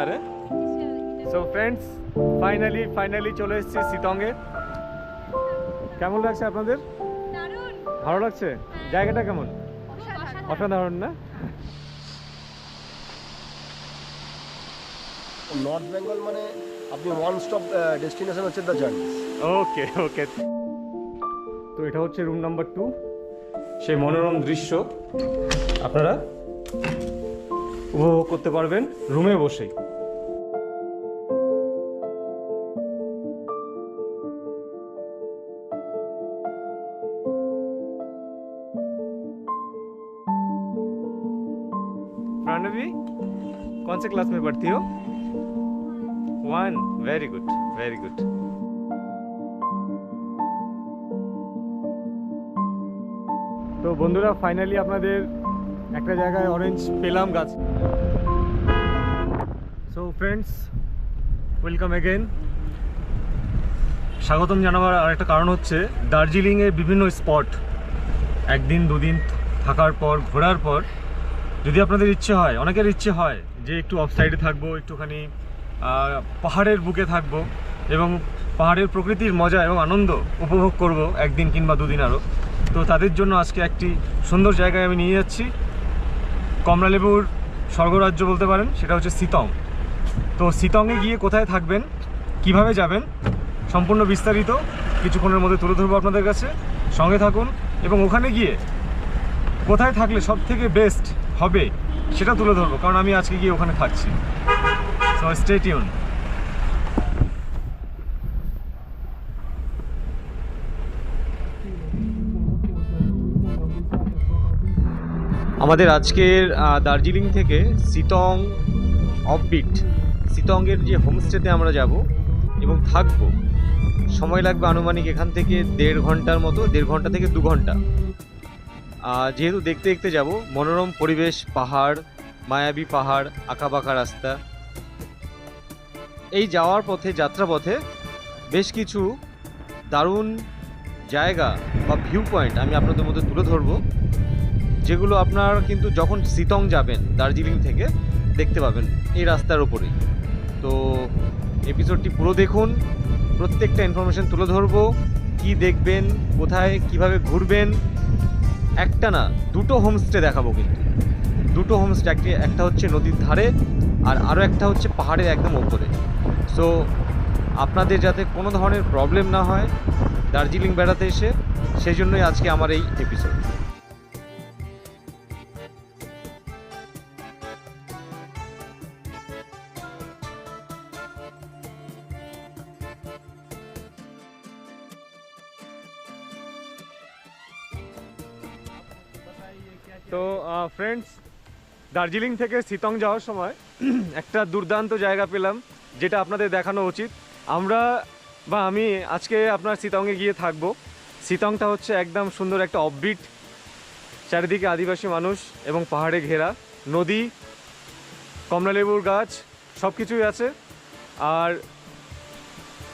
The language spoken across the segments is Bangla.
আরে সো ফ্রেন্ডস ফাইনালি ফাইনালি চলে এসেছি সিতঙ্গে কেমন লাগছে আপনাদের? ভালো লাগছে? জায়গাটা কেমন? অসাধারণ না? নর্থ বেঙ্গল মানে আপনি ওয়ান স্টপ ডেস্টিনেশন হচ্ছে দ্য জার্নিস ওকে ওকে তো এটা হচ্ছে রুম নাম্বার টু সেই মনোরম দৃশ্য। আপনারা উপভোগ করতে পারবেন রুমে বসেই। क्लास में पढ़ती हो one very good very good তো বন্ধুরা ফাইনালি আপনাদের একটা জায়গায় অরেঞ্জ পেলাম গাছ সো ফ্রেন্ডস ওয়েলকাম এগেন স্বাগতম জানাবার আরেকটা কারণ হচ্ছে দার্জিলিংয়ের বিভিন্ন স্পট একদিন দুদিন থাকার পর ঘোরার পর যদি আপনাদের ইচ্ছে হয় অনেকের ইচ্ছে হয় যে একটু অফ সাইডে থাকব, একটুখানি পাহাড়ের বুকে থাকব এবং পাহাড়ের প্রকৃতির মজা এবং আনন্দ উপভোগ করব একদিন কিংবা দুদিন আরও তো তাদের জন্য আজকে একটি সুন্দর জায়গায় আমি নিয়ে যাচ্ছি। কমলালেবুর স্বর্গরাজ্য বলতে পারেন, সেটা হচ্ছে সিতং। তো সিতংয়ে গিয়ে কোথায় থাকবেন, কীভাবে যাবেন, সম্পূর্ণ বিস্তারিত কিছুক্ষণের মধ্যে তুলে ধরবো আপনাদের কাছে। সঙ্গে থাকুন এবং ওখানে গিয়ে কোথায় থাকলে সব থেকে বেস্ট হবে সেটা তুলে ধরবো, কারণ আমি আজকে গিয়ে ওখানে থাকছি। আমাদের আজকের দার্জিলিং থেকে সিটং অফবিট সিটংয়ের যে হোমস্টেতে আমরা যাব এবং থাকব, সময় লাগবে আনুমানিক এখান থেকে দেড় ঘণ্টার মতো, দেড় ঘণ্টা থেকে দু ঘণ্টা। যেহেতু দেখতে দেখতে যাব, মনোরম পরিবেশ, পাহাড়, মায়াবী পাহাড়, আঁকাবাঁকা রাস্তা। এই যাওয়ার পথে, যাত্রাপথে বেশ কিছু দারুণ জায়গা বা ভিউ পয়েন্ট আমি আপনাদের মধ্যে তুলে ধরবো, যেগুলো আপনার কিন্তু যখন সিতং যাবেন, দার্জিলিং থেকে, দেখতে পাবেন এই রাস্তার ওপরেই তো এপিসোডটি পুরো দেখুন, প্রত্যেকটা ইনফরমেশন তুলে ধরবো, কি দেখবেন, কোথায়, কীভাবে ঘুরবেন একটা না, দুটো হোমস্টে দেখাবো কিন্তু। দুটো হোমস্টে একটি একটা হচ্ছে নদীর ধারে আর আরও একটা হচ্ছে পাহাড়ের একদম ওপরে। সো আপনাদের যাতে কোনো ধরনের প্রবলেম না হয়, দার্জিলিং বেড়াতে এসে, সেই জন্যই আজকে আমার এই এপিসোড দার্জিলিং থেকে সিতং যাওয়ার সময় একটা দুর্দান্ত জায়গা পেলাম, যেটা আপনাদের দেখানো উচিত। আমরা বা আমি আজকে আপনার সিতংয়ে গিয়ে থাকব। সিতংটা হচ্ছে একদম সুন্দর একটা অববিট চারিদিকে আদিবাসী মানুষ এবং পাহাড়ে ঘেরা। নদী, কমলালেবুর গাছ সব কিছুই আছে। আর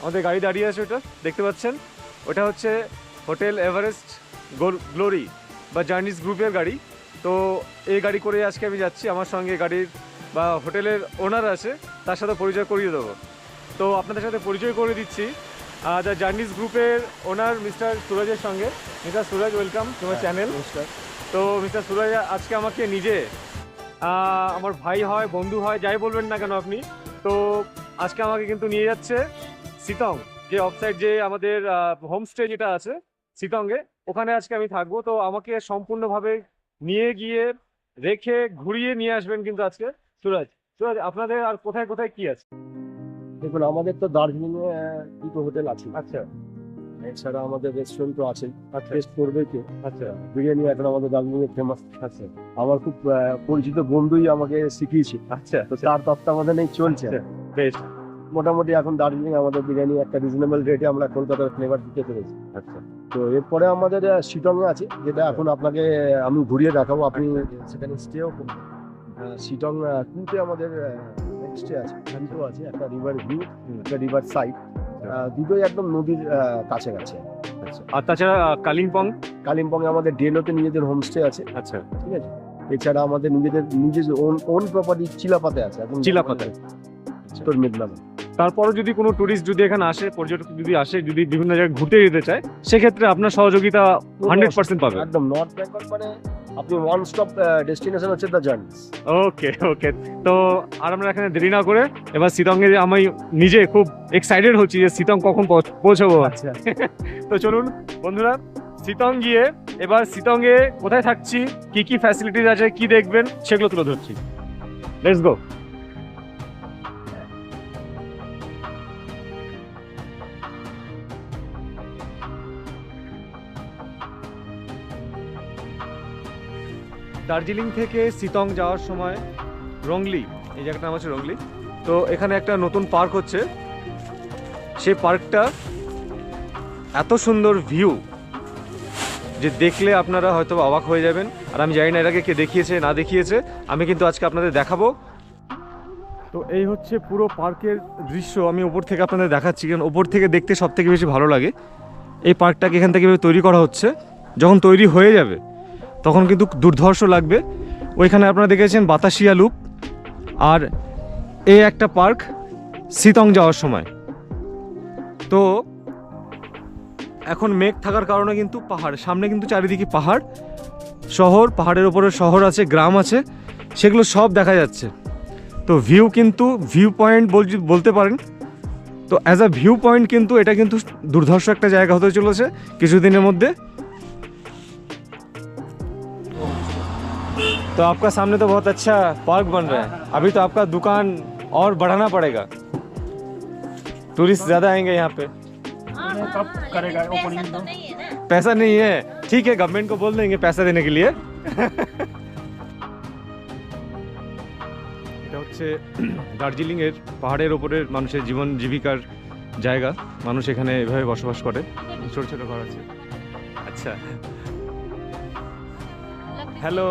আমাদের গাড়ি দাঁড়িয়ে আছে ওটা, দেখতে পাচ্ছেন? ওটা হচ্ছে হোটেল এভারেস্ট গ্লোরি বা জার্নিস গ্রুপের গাড়ি। তো এই গাড়ি করে আজকে আমি যাচ্ছি আমার সঙ্গে গাড়ির বা হোটেলের ওনার আছে তার সাথে পরিচয় করিয়ে দেবো। তো আপনাদের সাথে পরিচয় করে দিচ্ছি দ্য জার্নিস গ্রুপের ওনার মিস্টার সুরজের সঙ্গে। মিস্টার সুরজ ওয়েলকাম তোমার চ্যানেল তো মিস্টার সুরজ আজকে আমাকে নিজে আমার ভাই হয় বন্ধু হয় যাই বলবেন না কেন আপনি তো আজকে আমাকে কিন্তু নিয়ে যাচ্ছে সিতং যে অফসাইড যে আমাদের হোমস্টে যেটা আছে সিতংয়ে ওখানে আজকে আমি থাকব। তো আমাকে সম্পূর্ণভাবে নিয়ে গিয়ে রেখে ঘুরিয়ে নিয়ে আসবেন কিন্তু আজকে সুরজ। সুরজ আপনাদের আর কোথায় কোথায় কি আছে? দেখুন আমাদের তো দার্জিলিং এ দুটো হোটেল আছে। আচ্ছা। এছাড়া আমাদের রেস্টুরেন্টও আছে। আচ্ছা। টেস্ট করবে কে? আচ্ছা। বিরিয়ানি এখন আমাদের দার্জিলিং এ ফেমাস আচ্ছা। আমার খুব পরিচিত বন্ধুই আমাকে শিখিয়েছে। আচ্ছা। তো তার তত্ত্বাবধানেই চলছে। আচ্ছা, বেশ। মোটামুটি এখন দার্জিলিং আমাদের বিরিয়ানি একটা রিজনেবল রেটে আমরা কলকাতার ফ্লেভার দিতে পেরেছি। আচ্ছা। তো এরপরে আমাদের শিটং আছে যেটা এখন আপনাকে আমি ঘুরিয়ে দেখাবো। আপনি সেখানে স্টেও করবেন শিটং টুতে আমাদের স্টে আছে দুটো আছে একটা রিভার ভিউ একটা রিভার সাইড দুটোই একদম নদীর কাছে কাছাকাছি। আচ্ছা। আর তাছাড়া কালিম্পং কালিম্পংয়ে আমাদের ডেলোতে নিজেদের হোমস্টে আছে। আচ্ছা। ঠিক আছে? এছাড়া আমাদের নিজেদের নিজের ওন ওন প্রপার্টি চিলাপাতে আছে। এখন চিলাপাতায়। উত্তর মেদিনীপুর। তারপরও যদি কোনো টুরিস্ট যদি এখানে আসে পর্যটক যদি আসে যদি বিভিন্ন জায়গায় ঘুরতে যেতে চায় সেক্ষেত্রে আপনার সহযোগিতা হান্ড্রেড পার্সেন্ট পাবে। একদম নর্থ বেঙ্গল মানে আপনি ওয়ান স্টপ ডেস্টিনেশন হচ্ছে দ্য জার্নি ওকে ওকে তো আর আমরা এখানে দেরি না করে এবার সিতঙ্গে আমি নিজে খুব এক্সাইটেড হচ্ছি যে সিতং কখন পৌঁছ- পৌঁছবো। আচ্ছা। তো চলুন বন্ধুরা সিতং গিয়ে এবার সিতংয়ে কোথায় থাকছি কি কি ফ্যাসিলিটিস আছে কি দেখবেন সেগুলো তুলে ধরছি। লেটস গো দার্জিলিং থেকে সিতং যাওয়ার সময় রংলি, এই জায়গাটার নাম রংলি। তো এখানে একটা নতুন পার্ক হচ্ছে। সেই পার্কটা এত সুন্দর ভিউ যে দেখলে আপনারা হয়তো অবাক হয়ে যাবেন। আর আমি জানি না আগে কে দেখিয়েছে, না দেখিয়েছে। আমি কিন্তু আজকে আপনাদের দেখাবো। তো এই হচ্ছে পুরো পার্কের দৃশ্য। আমি ওপর থেকে আপনাদের দেখাচ্ছি, কারণ ওপর থেকে দেখতে সব থেকে বেশি ভালো লাগে। এই পার্কটাকে এখান থেকে তৈরি করা হচ্ছে। যখন তৈরি হয়ে যাবে তখন কিন্তু দুর্ধর্ষ লাগবে। ওইখানে আপনারা দেখেছেন বাতাসিয়া লুপ আর এই একটা পার্ক সিতং যাওয়ার সময়। তো এখন মেঘ থাকার কারণে কিন্তু পাহাড়, সামনে কিন্তু চারিদিকে পাহাড়। শহর, পাহাড়ের ওপরে শহর আছে, গ্রাম আছে, সেগুলো সব দেখা যাচ্ছে। তো ভিউ কিন্তু ভিউ পয়েন্ট বলতে পারেন। তো অ্যাজ আ ভিউ পয়েন্ট কিন্তু এটা কিন্তু দুর্ধর্ষ একটা জায়গা হতে চলেছে কিছুদিনের মধ্যে। तो आपका सामने तो बहुत अच्छा पार्क बन रहा है अभी तो आपका दुकान और बढ़ाना पड़ेगा टूरिस्ट ज़्यादा आएंगे यहाँ पे कब करेगा ओपनिंग तो नहीं है ना पैसा नहीं है ठीक है गवर्नमेंट को बोल देंगे पैसा देने के लिए এটা হচ্ছে দার্জিলিং এর পাহাড়ের ওপরের মানুষের জীবন জীবিকার জায়গা মানুষ এখানে এভাবে বসবাস করে ছোট ছোট ঘর আছে अच्छा हेलो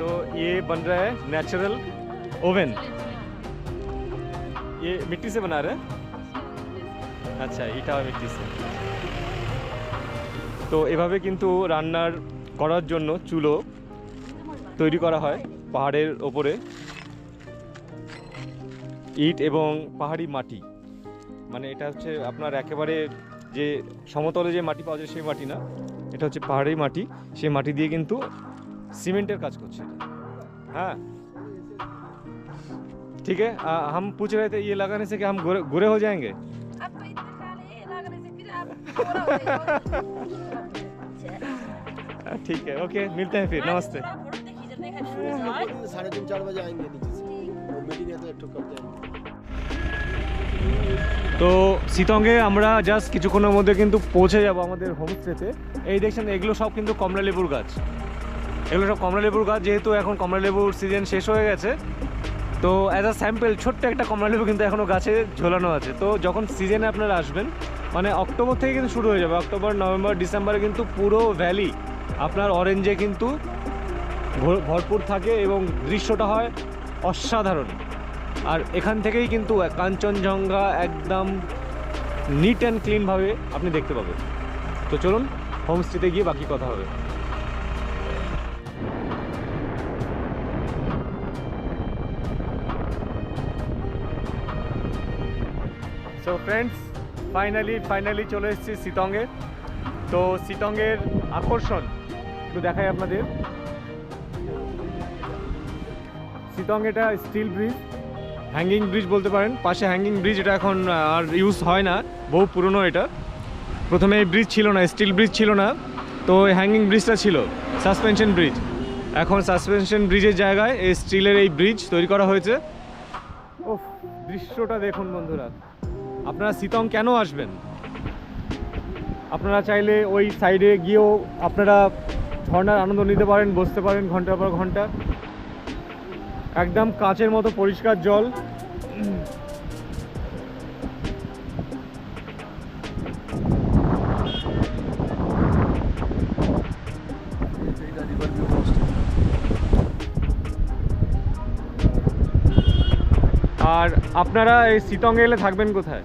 तो ये बन रहा है नेचुरल ओवन ये मिट्टी से बना रहे हैं আচ্ছা এটা মিট্টি সে তো এভাবে কিন্তু রান্নার করার জন্য চুলো তৈরি করা হয় পাহাড়ের ওপরে ইট এবং পাহাড়ি মাটি মানে এটা হচ্ছে আপনার একেবারে যে সমতলে যে মাটি পাওয়া যায় সেই মাটি না এটা হচ্ছে পাহাড়ি মাটি সেই মাটি দিয়ে কিন্তু সিমেন্টের কাজ করছে এটা। हाँ ठीक है आ, हम पूछ रहे थे ये लगाने से कि हम गोरे गोरे हो जाएंगे अब तो इतने सारे लगने से फिर आप पूरा हो जाएगा। आ, ठीक है ओके मिलते हैं फिर नमस्ते थोड़ा फोटो देखिए जरा देखा नहीं साढ़े तीन चार बजे आएंगे नीचे से मीटिंग है तो एक कब जाएंगे তো সিতঙ্গে আমরা জাস্ট কিছুক্ষণের মধ্যে কিন্তু পৌঁছে যাব আমাদের হোমস্টেতে এই দেখছেন এগুলো সব কিন্তু কমলা লেবুর গাছ এগুলো সব কমলা লেবুর গাছ, যেহেতু এখন কমলা লেবুর সিজন শেষ হয়ে গেছে, তো অ্যাজ আ স্যাম্পল ছোট্ট একটা কমলা লেবু কিন্তু এখনও গাছে ঝোলানো আছে। তো যখন সিজনে আপনারা আসবেন মানে অক্টোবর থেকে কিন্তু শুরু হয়ে যাবে। অক্টোবর, নভেম্বর, ডিসেম্বরে কিন্তু পুরো ভ্যালি আপনার অরেঞ্জে কিন্তু ভরপুর থাকে এবং দৃশ্যটা হয় অসাধারণ। আর এখান থেকেই কিন্তু কাঞ্চনজঙ্ঘা একদম নিট অ্যান্ড ক্লিনভাবে আপনি দেখতে পাবেন। তো চলুন হোমস্টেতে গিয়ে বাকি কথা হবে। সো ফ্রেন্ডস ফাইনালি ফাইনালি চলে এসেছি সিতঙ্গে তো সিতঙ্গের আকর্ষণ, একটু দেখাই আপনাদের। সিতং এটা স্টিল ব্রিজ হ্যাঙ্গিং ব্রিজ বলতে পারেন। পাশে হ্যাঙ্গিং ব্রিজ এটা এখন আর ইউজ হয় না, বহু পুরনো এটা। প্রথমে এই ব্রিজ ছিল না স্টিল ব্রিজ ছিল না। তো এই হ্যাঙ্গিং ব্রিজটা ছিল সাসপেনশন ব্রিজ এখন সাসপেনশন ব্রিজের জায়গায় এই স্টিলের এই ব্রিজ তৈরি করা হয়েছে। ও দৃশ্যটা দেখুন বন্ধুরা। আপনারা শীতং কেন আসবেন? আপনারা চাইলে ওই সাইডে গিয়েও আপনারা ঝর্নার আনন্দ নিতে পারেন, বসতে পারেন ঘণ্টার পর ঘণ্টা। একদম কাঁচের মতো পরিষ্কার জল। আর আপনারা এই সিতং এলে থাকবেন কোথায়?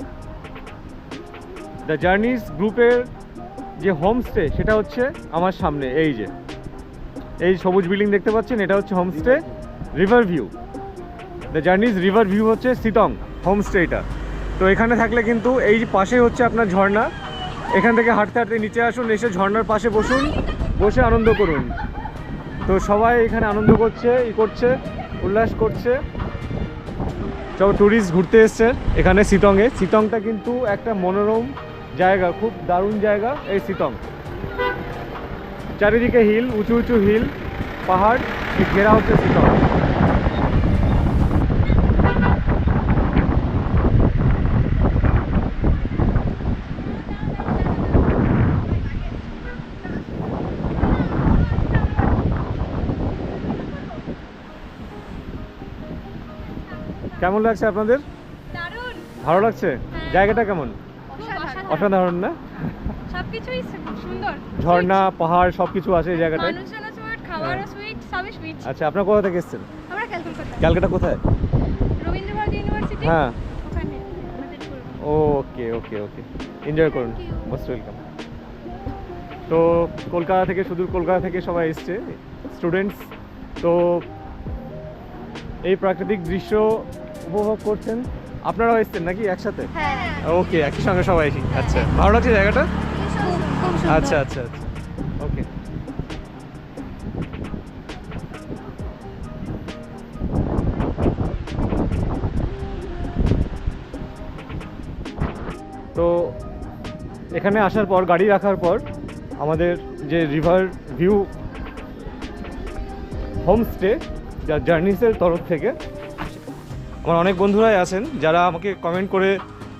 দ্য জার্নিস গ্রুপের যে হোমস্টে সেটা হচ্ছে আমার সামনে, এই যে। এই সবুজ বিল্ডিং দেখতে পাচ্ছেন, এটা হচ্ছে homestay river view the journeys river view হচ্ছে সিতং হোমস্টে এটা। তো এখানে থাকলে কিন্তু এই যে পাশে হচ্ছে আপনার ঝর্ণা। এখান থেকে হাঁটতে হাঁটতে নিচে আসুন, এসে ঝর্ণার পাশে বসুন, বসে আনন্দ করুন। তো সবাই এখানে আনন্দ করছে, ই করছে, উল্লাস করছে। সব ট্যুরিস্ট ঘুরতে এসছে এখানে শিতংয়ে শিতংটা কিন্তু একটা মনোরম জায়গা, খুব দারুণ জায়গা এই শীতং চারিদিকে হিল উঁচু উঁচু হিল পাহাড় ঘেরা হচ্ছে সিটং কেমন লাগছে আপনাদের? ভালো লাগছে? জায়গাটা কেমন? অসাধারণ। না? সবকিছুই সুন্দর। ঝর্ণা পাহাড় সব কিছু আছে এই জায়গাটায়? সুইট আচ্ছা আপনার কোথা থেকে এসেছেন? ক্যালকাটা। কোথায়? ইউনিভার্সিটি হ্যাঁ। Okay okay okay. এনজয় করুন। মোস্ট ওয়েলকাম তো কলকাতা থেকে সুদূর কলকাতা থেকে সবাই এসছে স্টুডেন্টস তো এই প্রাকৃতিক দৃশ্য উপভোগ করছেন? আপনারাও এসছেন নাকি একসাথে? হ্যাঁ। ওকে একই সঙ্গে সবাই আচ্ছা ভালো লাগছে জায়গাটা? আচ্ছা আচ্ছা আচ্ছা। ওকে। তো এখানে আসার পর গাড়ি রাখার পর আমাদের যে রিভার ভিউ হোমস্টে যা জার্নিসের তরফ থেকে আমার অনেক বন্ধুরাই আছেন যারা আমাকে কমেন্ট করে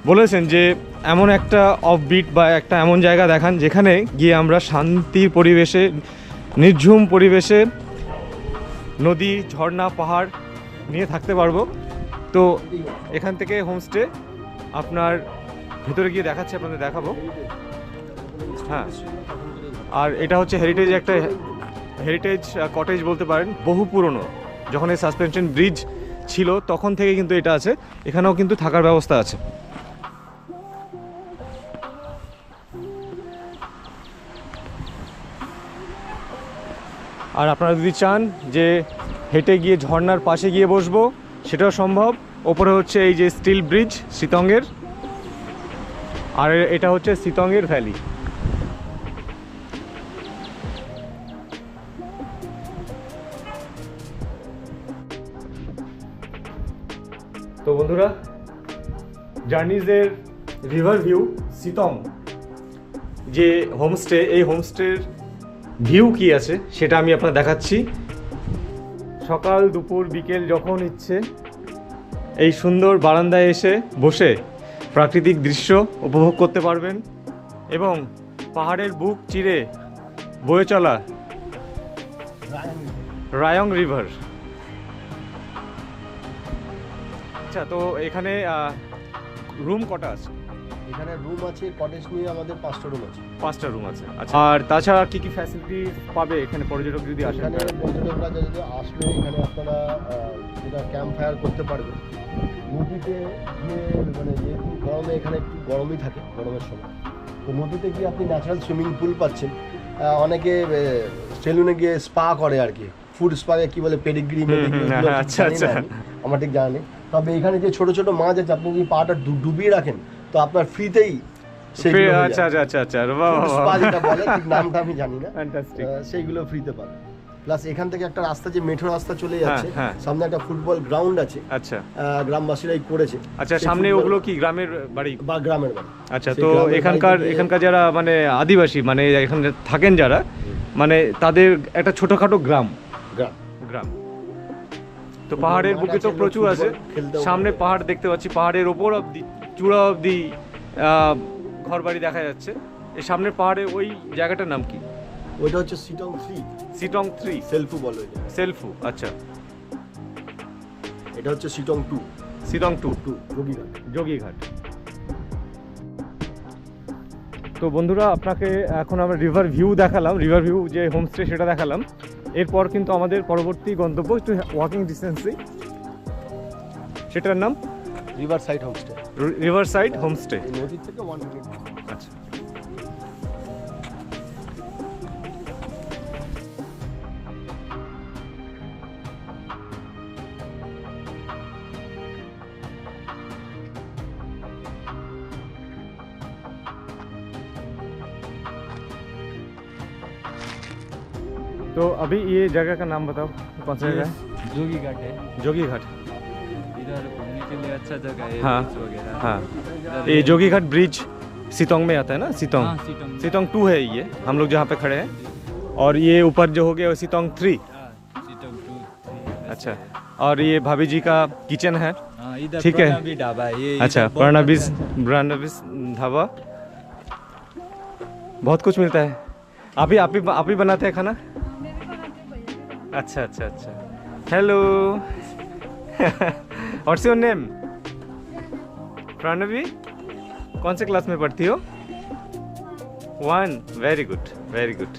বলেছেন যে এমন একটা অফবিট বা একটা এমন জায়গা দেখান যেখানে গিয়ে আমরা শান্তির পরিবেশে, নির্ঝুম পরিবেশে নদী, ঝর্ণা, পাহাড় নিয়ে থাকতে পারব। তো এখান থেকে হোমস্টে আপনার ভেতরে গিয়ে দেখাচ্ছে, আপনাদের দেখাবো। হ্যাঁ। আর এটা হচ্ছে হেরিটেজ একটা হেরিটেজ কটেজ বলতে পারেন, বহু পুরনো। যখন এই সাসপেনশন ব্রিজ ছিল, তখন থেকে কিন্তু এটা আছে। এখানেও কিন্তু থাকার ব্যবস্থা আছে। আর আপনারা যদি চান যে হেঁটে গিয়ে ঝর্নার পাশে গিয়ে বসবো, সেটাও সম্ভব। ওপরে হচ্ছে এই যে স্টিল ব্রিজ সিতঙ্গের আর এটা হচ্ছে সিতঙ্গের ভ্যালি। জার্নিজের রিভার ভিউ সিতং যে হোমস্টে, এই হোমস্টের ভিউ কি আছে সেটা আমি আপনার দেখাচ্ছি। সকাল দুপুর বিকেল যখন ইচ্ছে, এই সুন্দর বারান্দায় এসে বসে প্রাকৃতিক দৃশ্য উপভোগ করতে পারবেন এবং পাহাড়ের বুক চিরে বয়ে চলা রায়ং রিভার। আচ্ছা তো এখানে রুম কটা আছে? এখানে রুম আছে কটেজ নিয়ে আমাদের পাঁচটা রুম আছে। পাঁচটা রুম আছে। আচ্ছা। আর তাছাড়া কি কি ফ্যাসিলিটি পাবে এখানে পর্যটক যদি আসে এখানে পর্যটকরা যদি আসবে এখানে আপনারা যেটা ক্যাম্প ফায়ার করতে পারবেন নদীতে গিয়ে মানে যেহেতু গরমে এখানে একটু গরমই থাকে গরমের সময়। তো নদীতে গিয়ে আপনি ন্যাচারাল সুইমিং পুল পাচ্ছেন। অনেকে সেলুনে গিয়ে স্পা করে আর কি। ফুড স্পাকে কি বলে পেডিগ্রি হ্যাঁ, আচ্ছা, আচ্ছা। আমার ঠিক জানা নেই। তবে এখানে যে ছোট ছোট মাছ আছে আপনি যদি পাটা ডুবিয়ে রাখেন? তো আপনার ফ্রিতেই আচ্ছা আচ্ছা আচ্ছা আচ্ছা বলে নামটা আমি জানি না। সেইগুলো ফ্রিতে পাবেন। প্লাস এখান থেকে একটা রাস্তা যে মেঠো রাস্তা চলে হ্যাঁ, যাচ্ছে হ্যাঁ। সামনে একটা ফুটবল গ্রাউন্ড আছে। আচ্ছা। গ্রামবাসীরাই করেছে। আচ্ছা সামনে ওগুলো কি গ্রামের বাড়ি? বা গ্রামের বাড়ি। আচ্ছা তো এখানকার এখানকার যারা মানে আদিবাসী মানে এখানে থাকেন যারা মানে তাদের একটা ছোটখাটো গ্রাম। গ্রাম। গ্রাম। তো পাহাড়ের বুকে তো প্রচুর আছে। সামনে পাহাড় দেখতে পাচ্ছি পাহাড়ের ওপর অব্দি চূড়া অব্দি ঘর বাড়ি দেখা যাচ্ছে। এই সামনের পাহাড়ে ওই জায়গাটার নাম কি? ওইটা হচ্ছে সিটং থ্রি। সিটং থ্রি। সেলফু বলো সেলফু আচ্ছা। এটা হচ্ছে Sittong two. Sittong two. Two Jogighat. Jogighat. তো বন্ধুরা আপনাকে এখন আমরা রিভার ভিউ দেখালাম। রিভার ভিউ যে হোমস্টে সেটা দেখালাম। এরপর কিন্তু আমাদের পরবর্তী গন্তব্য একটু ওয়াকিং ডিস্টেন্সেই সেটার নাম? River side homestay river side homestay নদীর থেকে ওয়ান तो अभी ये जगह का नाम बताओ कौन सा जगह है? जोगी घाट है। जोगी घाट। इधर घूमने के लिए अच्छा जगह है हाँ, हाँ। ये जोगी घाट ब्रिज सितोंग में आता है ना? सितोंग। हाँ सितोंग टू है ये हम लोग जहाँ पे खड़े हैं। और ये ऊपर जो हो गया वो सितोंग थ्री हाँ अच्छा। और ये भाभी जी का किचन है। हाँ ठीक है। ढाबा है अच्छा बहुत प्रणबिस अच्छा प्रणबिस ढाबा। बहुत कुछ मिलता है। आप ही आप ही आप ही बनाते हैं खाना? भैया अच्छा अच्छा अच्छा hello what's your name Pranavi कौन से क्लास में पढ़ती हो one very good very good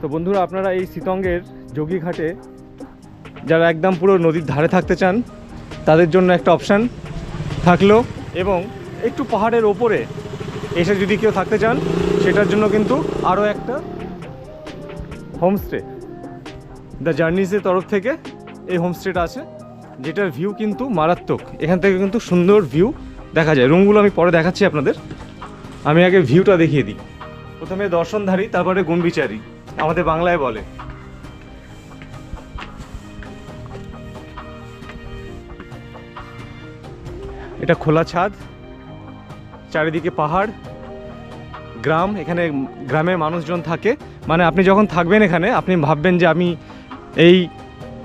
তো বন্ধুরা আপনারা এই সিতঙ্গের যোগীঘাটে যারা একদম পুরো নদীর ধারে থাকতে চান তাদের জন্য একটা অপশান থাকলো এবং একটু পাহাড়ের ওপরে এসে যদি কেউ থাকতে চান সেটার জন্য কিন্তু আরও একটা হোমস্টে দ্য জার্নিসের তরফ থেকে এই হোমস্টেটা আছে, যেটার ভিউ কিন্তু মারাত্মক। এখান থেকে কিন্তু সুন্দর ভিউ দেখা যায়। রুমগুলো আমি পরে দেখাচ্ছি আপনাদের। আমি আগে ভিউটা দেখিয়ে দিই। প্রথমে দর্শনধারী, তারপরে গুণবিচারী, আমাদের বাংলায় বলে। এটা খোলা ছাদ, চারিদিকে পাহাড় গ্রাম, এখানে গ্রামের মানুষজন থাকে। মানে আপনি যখন থাকবেন এখানে, আপনি ভাববেন যে আমি এই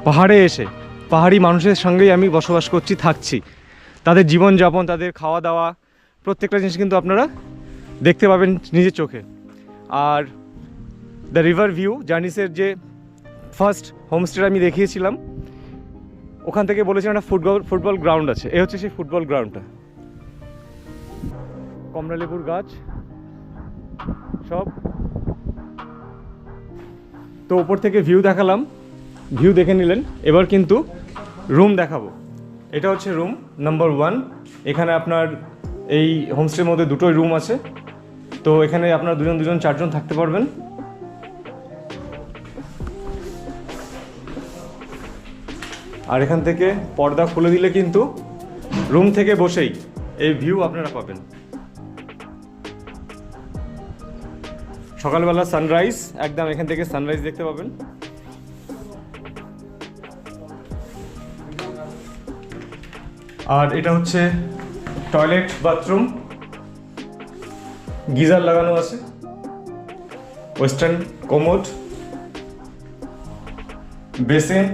পাহাড়ে এসে, পাহাড়ি মানুষের সঙ্গেই আমি বসবাস করছি, থাকছি। তাদের জীবনযাপন, তাদের খাওয়া দাওয়া প্রত্যেকটা জিনিস কিন্তু আপনারা দেখতে পাবেন নিজের চোখে। আর দ্য রিভার ভিউ, জার্নিসের যে ফার্স্ট হোমস্টে আমি দেখিয়েছিলাম, ওখান থেকে বলেছিলাম একটা ফুটবল ফুটবল গ্রাউন্ড আছে। এ হচ্ছে সেই ফুটবল গ্রাউন্ডটা। কমলালেবুর গাছ। সব। তো ওপর থেকে ভিউ দেখালাম। ভিউ দেখে নিলেন। এবার কিন্তু রুম দেখাবো। এটা হচ্ছে রুম নাম্বার ওয়ান এখানে আপনার এই হোমস্টের মধ্যে দুটোই রুম আছে। তো এখানে আপনারা দুজন দুজন, চারজন থাকতে পারবেন। আর এখান থেকে পর্দা খুলে দিলে কিন্তু রুম থেকে বসেই এই ভিউ আপনারা পাবেন। সকালবেলা সানরাইজ একদম এখান থেকে সানরাইজ দেখতে পাবেন। আর এটা হচ্ছে টয়লেট বাথরুম গিজার লাগানো আছে। ওয়েস্টার্ন কোমোড বেসিন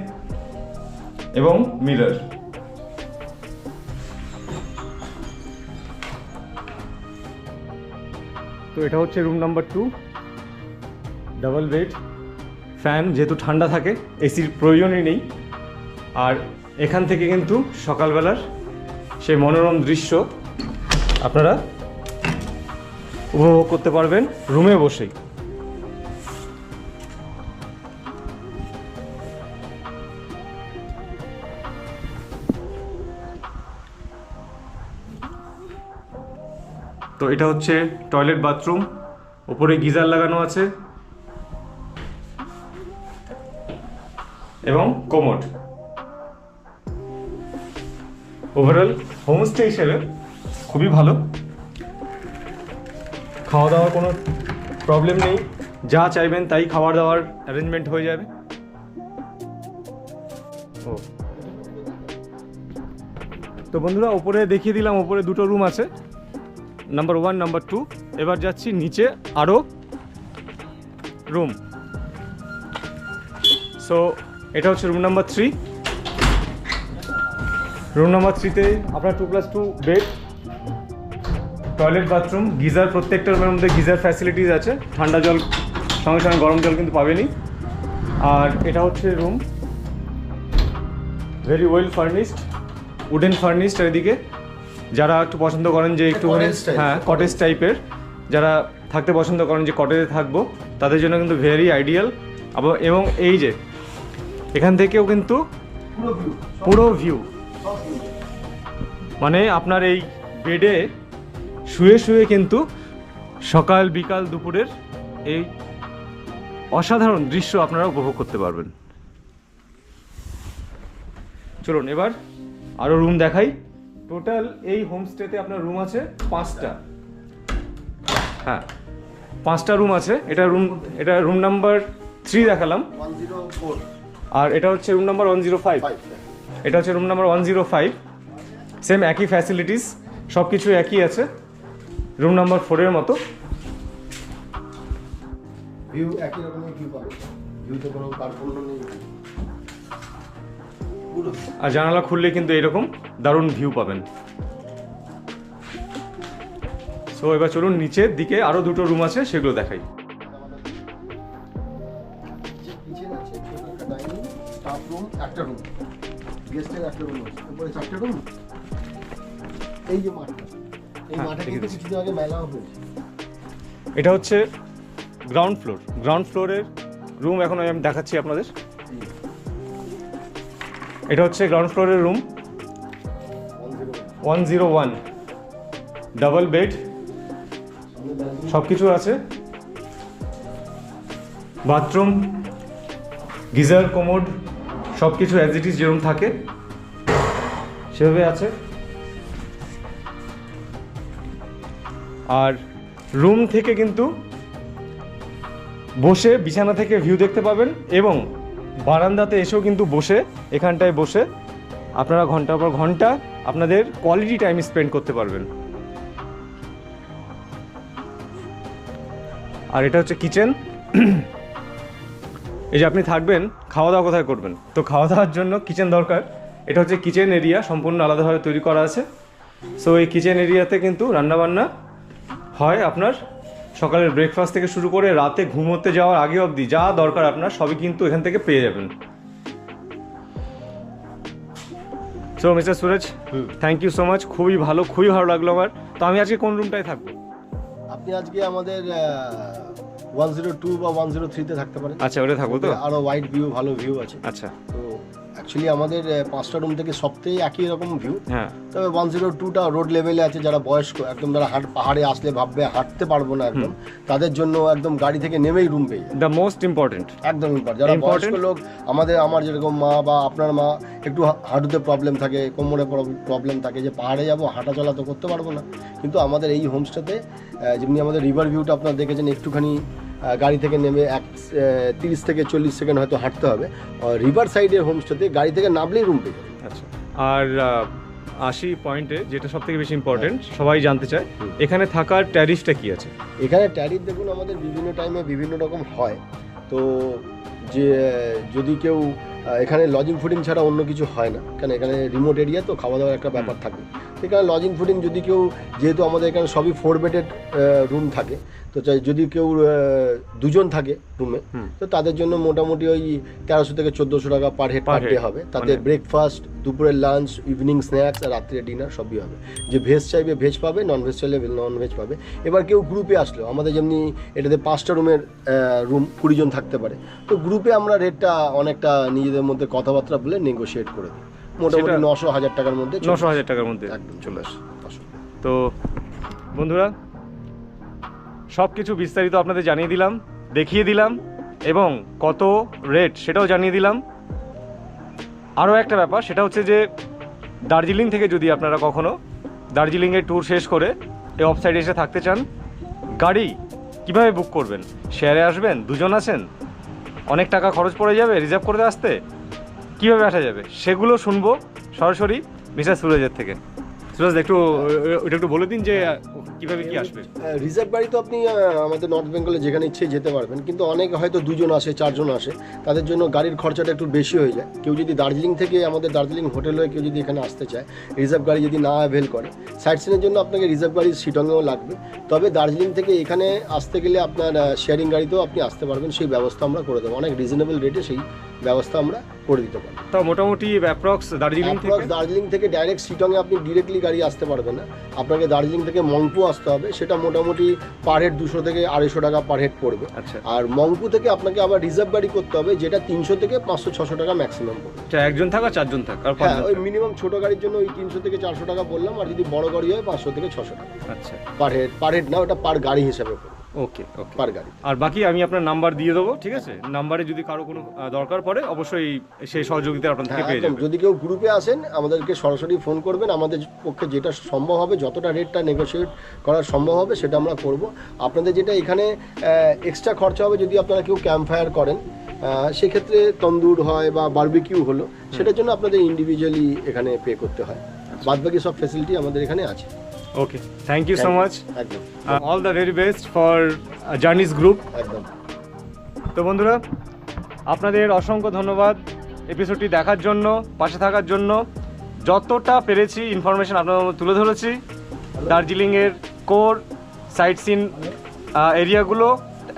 এবং মিরর তো এটা হচ্ছে room number two double bed, fan যেহেতু ঠান্ডা থাকে, এসির প্রয়োজনই নেই। আর এখান থেকে কিন্তু সকালবেলার সেই মনোরম দৃশ্য আপনারা উপভোগ করতে পারবেন রুমে বসেই। তো এটা হচ্ছে টয়লেট বাথরুম উপরে গিজার লাগানো আছে। এবং কোমোড ওভারঅল হোমস্টে হিসেবে খুবই ভালো। খাওয়া দাওয়ার কোনো প্রবলেম নেই। যা চাইবেন তাই খাবার দাওয়ার অ্যারেঞ্জমেন্ট হয়ে যাবে। ও। তো বন্ধুরা, ওপরে দেখিয়ে দিলাম, ওপরে দুটো রুম আছে। নাম্বার ওয়ান নাম্বার টু এবার যাচ্ছি নিচে আরও রুম সো এটা হচ্ছে room number three room number থ্রিতে আপনার two plus two bed toilet bathroom geyser প্রত্যেকটা রুমের মধ্যে গিজার ফ্যাসিলিটিস আছে। ঠান্ডা জল সঙ্গে সঙ্গে গরম জল কিন্তু পাবেনই। আর এটা হচ্ছে room very well furnished wooden furnished এদিকে। যারা একটু পছন্দ করেন যে একটু হ্যাঁ কটেজ টাইপের যারা থাকতে পছন্দ করেন যে কটেজে থাকব তাদের জন্য কিন্তু ভেরি আইডিয়াল এবং এই যে এখান থেকেও কিন্তু পুরো ভিউ মানে আপনার এই বেডে শুয়ে শুয়ে কিন্তু সকাল, বিকাল, দুপুরের এই অসাধারণ দৃশ্য আপনারা উপভোগ করতে পারবেন। চলুন, এবার আরও রুম দেখাই। টোটাল এই হোমস্টেতে আপনার রুম আছে পাঁচটা। হ্যাঁ পাঁচটা রুম আছে। এটা রুম এটা রুম নাম্বার থ্রি দেখালাম। ওয়ান জিরো ফোর আর এটা হচ্ছে room number one zero five এটা হচ্ছে room number one zero five same একই ফ্যাসিলিটিস সব কিছু একই আছে। রুম নাম্বার ফোরের মতো। ভিউ একই রকমের ভিউ পাবে। ভিউতে কোনো কার্পণ্য নেই। আর জানালা খুললে কিন্তু এরকম দারুণ ভিউ পাবেন। সো এবার চলুন নিচের দিকে আরও দুটো রুম আছে সেগুলো দেখাই। একটা রুম গেস্টের একটা রুম আছে। উপরে চারটে রুম এই যে মাঠটা। এই হ্যাঁ, মাঠে কিন্তু কিছুদিন আগে মেলাও হয়েছে। এটা হচ্ছে গ্রাউন্ড ফ্লোর গ্রাউন্ড ফ্লোরের রুম এখন আমি দেখাচ্ছি আপনাদের। এটা হচ্ছে গ্রাউন্ড ফ্লোরের room one zero one double bed সব কিছু আছে। বাথরুম গিজার কোমোড সব কিছু অ্যাজ ইট ইজ যেরকম থাকে সেভাবে আছে। আর রুম থেকে কিন্তু বসে বিছানা থেকে ভিউ দেখতে পাবেন এবং বারান্দাতে এসেও কিন্তু বসে, এখানটায় বসে আপনারা ঘণ্টার পর ঘণ্টা আপনাদের কোয়ালিটি টাইম স্পেন্ড করতে পারবেন। আর এটা হচ্ছে কিচেন এই যে আপনি থাকবেন খাওয়া দাওয়া কোথায় করবেন? তো খাওয়া দাওয়ার জন্য কিচেন দরকার। এটা হচ্ছে কিচেন এরিয়া সম্পূর্ণ আলাদাভাবে তৈরি করা আছে। সো এই কিচেন এরিয়াতে কিন্তু রান্নাবান্না হয় আপনার সকালের ব্রেকফাস্ট থেকে শুরু করে রাতে ঘুমোতে যাওয়ার আগে অবধি যা দরকার আপনার সবই কিন্তু এখান থেকে পেয়ে যাবেন। So mister Suraj thank you so much খুবই ভালো খুবই ভালো লাগল আমার। তো আমি আজকে কোন রুমটায় থাকব? আপনি আজকে আমাদের ওয়ান জিরো টু বা ওয়ান জিরো থ্রিতে থাকতে পারে। আচ্ছা ওটা থাকব তো? আরও ওয়াইড ভিউ ভালো ভিউ আছে। আচ্ছা। তো অ্যাকচুয়ালি আমাদের পাঁচটা রুম থেকে সবথেকে একই রকম ভিউ হ্যাঁ। তবে ওয়ান জিরো টুটা রোড লেভেলে আছে যারা বয়স্ক একদম যারা হাট পাহাড়ে আসলে ভাববে হাঁটতে পারব না একদম তাদের জন্য একদম গাড়ি থেকে নেমেই রুম পেয়ে। দ্য মোস্ট ইম্পর্টেন্ট একদম ইম্পর্টেন্ট যারা বয়স্ক লোক আমাদের আমার যেরকম মা বা আপনার মা একটু হাঁটুতে প্রবলেম থাকে কোমরে প্রবলেম থাকে যে পাহাড়ে যাব হাঁটা চলা তো করতে পারব না। কিন্তু আমাদের এই হোমস্টেতে যেমনি আমাদের রিভার ভিউটা আপনারা দেখেছেন একটুখানি গাড়ি থেকে নেমে এক তিরিশ থেকে চল্লিশ সেকেন্ড হয়তো হাঁটতে হবে। রিভার সাইডের হোমস্টেতে গাড়ি থেকে নামলেই রুম পেয়ে আচ্ছা। আর আশি পয়েন্টে যেটা সব থেকে বেশি ইম্পর্টেন্ট সবাই জানতে চায় এখানে থাকার ট্যারিফটা কি আছে? এখানে ট্যারিফ দেখুন আমাদের বিভিন্ন টাইমে বিভিন্ন রকম হয়। তো যে যদি কেউ এখানে লজিং ফুডিং ছাড়া অন্য কিছু হয় না কেন এখানে রিমোট এরিয়া তো খাওয়া দাওয়ার একটা ব্যাপার থাকে তো এখানে লজিং ফুডিং যদি কেউ যেহেতু আমাদের এখানে সবই ফোর বেডেড রুম থাকে তো চাই যদি কেউ দুজন থাকে রুমে তো তাদের জন্য মোটামুটি ওই তেরোশো থেকে চোদ্দোশো টাকা পার হেড পার ডে হবে। তাতে মানে- ব্রেকফাস্ট দুপুরের লাঞ্চ ইভিনিং স্ন্যাক্স আর রাত্রে ডিনার সবই হবে। যে ভেজ চাইবে ভেজ পাবে নন ভেজ চাইলে নন ভেজ পাবে। এবার কেউ গ্রুপে আসলো আমাদের যেমনি এটাতে পাঁচটা রুমের রুম কুড়িজন থাকতে পারে তো গ্রুপে আমরা রেটটা অনেকটা নিজেদের মধ্যে কথাবার্তা বলে নেগোশিয়েট করে দিই। মোটামুটি নশো হাজার টাকার মধ্যে নশো হাজার টাকার মধ্যে একদম। চলে আসে। তো বন্ধুরা সব কিছু বিস্তারিত আপনাদের জানিয়ে দিলাম দেখিয়ে দিলাম এবং কত রেট সেটাও জানিয়ে দিলাম। আরও একটা ব্যাপার সেটা হচ্ছে যে দার্জিলিং থেকে যদি আপনারা কখনো দার্জিলিংয়ের ট্যুর শেষ করে এই সাইডে এসে থাকতে চান গাড়ি কীভাবে বুক করবেন? শেয়ারে আসবেন? দুজন আছেন? অনেক টাকা খরচ পড়ে যাবে রিজার্ভ করতে আসতে? কীভাবে আসা যাবে? সেগুলো শুনব সরাসরি মিস্টার সুরজের থেকে। সুরজ একটু ওটা একটু বলে দিন যে আহ, কীভাবে কি আসবে। রিজার্ভ গাড়ি তো আপনি আমাদের নর্থ বেঙ্গলে যেখানে ইচ্ছে যেতে পারবেন কিন্তু অনেক হয়তো দুজন আসে চারজন আসে তাদের জন্য গাড়ির খরচাটা একটু বেশি হয়ে যায়। কেউ যদি দার্জিলিং থেকে আমাদের দার্জিলিং হোটেল হয়ে কেউ যদি এখানে আসতে চায় রিজার্ভ গাড়ি যদি না অ্যাভেল করে সাইট সিনের জন্য আপনাকে রিজার্ভ গাড়ি শিটংয়েও লাগবে। তবে দার্জিলিং থেকে এখানে আসতে গেলে আপনার শেয়ারিং গাড়িতেও আপনি আসতে পারবেন সেই ব্যবস্থা আমরা করে দেবো। অনেক রিজনেবল রেটে সেই ব্যবস্থা আমরা করে দিতে পারি তা মোটামুটি অ্যাপ্রক্স দার্জিলিং থেকে? দার্জিলিং থেকে ডাইরেক্ট শিটংয়ে আপনি ডিরেক্টলি গাড়ি আসতে পারবেন না। আপনাকে দার্জিলিং থেকে মংপু আসতে হবে। সেটা মোটামুটি পার হেড দুশো থেকে আড়াইশো টাকা পার হেড পড়বে। আচ্ছা। আর মংপু থেকে আপনাকে আবার রিজার্ভ গাড়ি করতে হবে যেটা তিনশো থেকে পাঁচশো ছশো টাকা ম্যাক্সিমাম পড়বে। আচ্ছা একজন থাকা চারজন থাক আর হ্যাঁ ওই মিনিমাম ছোট গাড়ির জন্য ওই তিনশো থেকে চারশো টাকা বললাম আর যদি বড় গাড়ি হয় পাঁচশো থেকে ছশো টাকা। আচ্ছা। পার হেড পার হেড না ওটা পার গাড়ি হিসাবে পড়বে। ওকে ওকে পার গাড়ি আর বাকি আমি আপনার নাম্বার দিয়ে দেবো ঠিক আছে? নাম্বারে যদি কারও কোনো দরকার পড়ে অবশ্যই সেই সহযোগিতা আপনার থেকে হ্যাঁ পেয়ে একদম। যাবে। যদি কেউ গ্রুপে আসেন আমাদেরকে সরাসরি ফোন করবেন। আমাদের পক্ষে যেটা সম্ভব হবে যতটা রেটটা নেগোশিয়েট করা সম্ভব হবে সেটা আমরা করব। আপনাদের যেটা এখানে এক্সট্রা খরচা হবে যদি আপনারা কেউ ক্যাম্প ফায়ার করেন সেক্ষেত্রে তন্দুর হয় বা বারবিকিউ হলো সেটার জন্য আপনাদের ইন্ডিভিজুয়ালি এখানে পে করতে হয়। বাদবাকি সব ফেসিলিটি আমাদের এখানে আছে। Okay thank you so much all the very best for journeys group একদম তো বন্ধুরা আপনাদের অসংখ্য ধন্যবাদ এপিসোডটি দেখার জন্য পাশে থাকার জন্য। যতটা পেরেছি ইনফরমেশন আপনাদের মধ্যে তুলে ধরেছি দার্জিলিংয়ের কোর সাইট সিন এরিয়াগুলো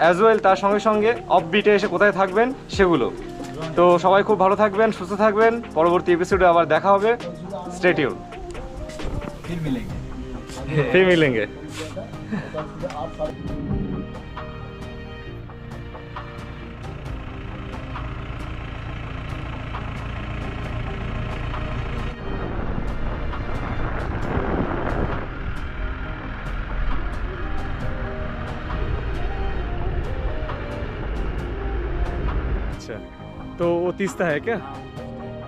অ্যাজ ওয়েল তার সঙ্গে সঙ্গে অফবিটে এসে কোথায় থাকবেন সেগুলো। তো সবাই খুব ভালো থাকবেন সুস্থ থাকবেন। পরবর্তী এপিসোডে আবার দেখা হবে। স্টেটিউন फिर मिलेंगे ফির মিলেঙ্গে আচ্ছা তো ও তিস্তা হ্যাঁ কে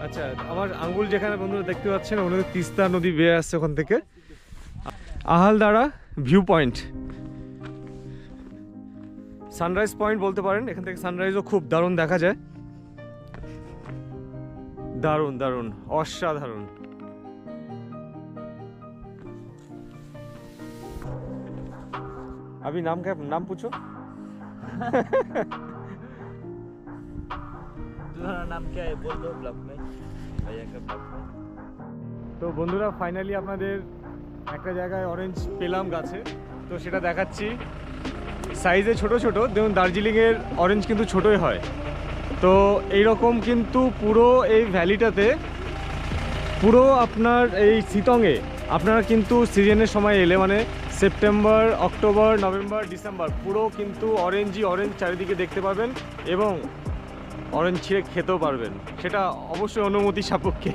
আচ্ছা আমার আঙ্গুল যেখানে বন্ধুরা দেখতে পাচ্ছেন ওখানে তিস্তা নদী বেয়ে আসছে ওখান থেকে Ahaldara view point sunrise point বলতে পারেন এখান থেকে সানরাইজও খুব দারুণ দেখা যায় দারুণ দারুণ অসাধারণ अभी नाम क्या नाम पूछो तुम्हारा नाम क्या है बोल दो ब्लॉग में भैया का ब्लॉग में তো বন্ধুরা ফাইনালি আপনাদের একটা জায়গায় অরেঞ্জ পেলাম গাছে, তো সেটা দেখাচ্ছি। সাইজে ছোট ছোট, দেখুন দার্জিলিংয়ের অরেঞ্জ কিন্তু ছোটই হয়। তো এই রকম কিন্তু পুরো এই ভ্যালিটাতে পুরো আপনার এই সিতংয়ে আপনারা কিন্তু সিজনের সময় এলে মানে সেপ্টেম্বর অক্টোবর নভেম্বর ডিসেম্বর পুরো কিন্তু অরেঞ্জই অরেঞ্জ চারিদিকে দেখতে পাবেন এবং অরেঞ্জ ছিঁড়ে খেতেও পারবেন। সেটা অবশ্যই অনুমতি সাপেক্ষে।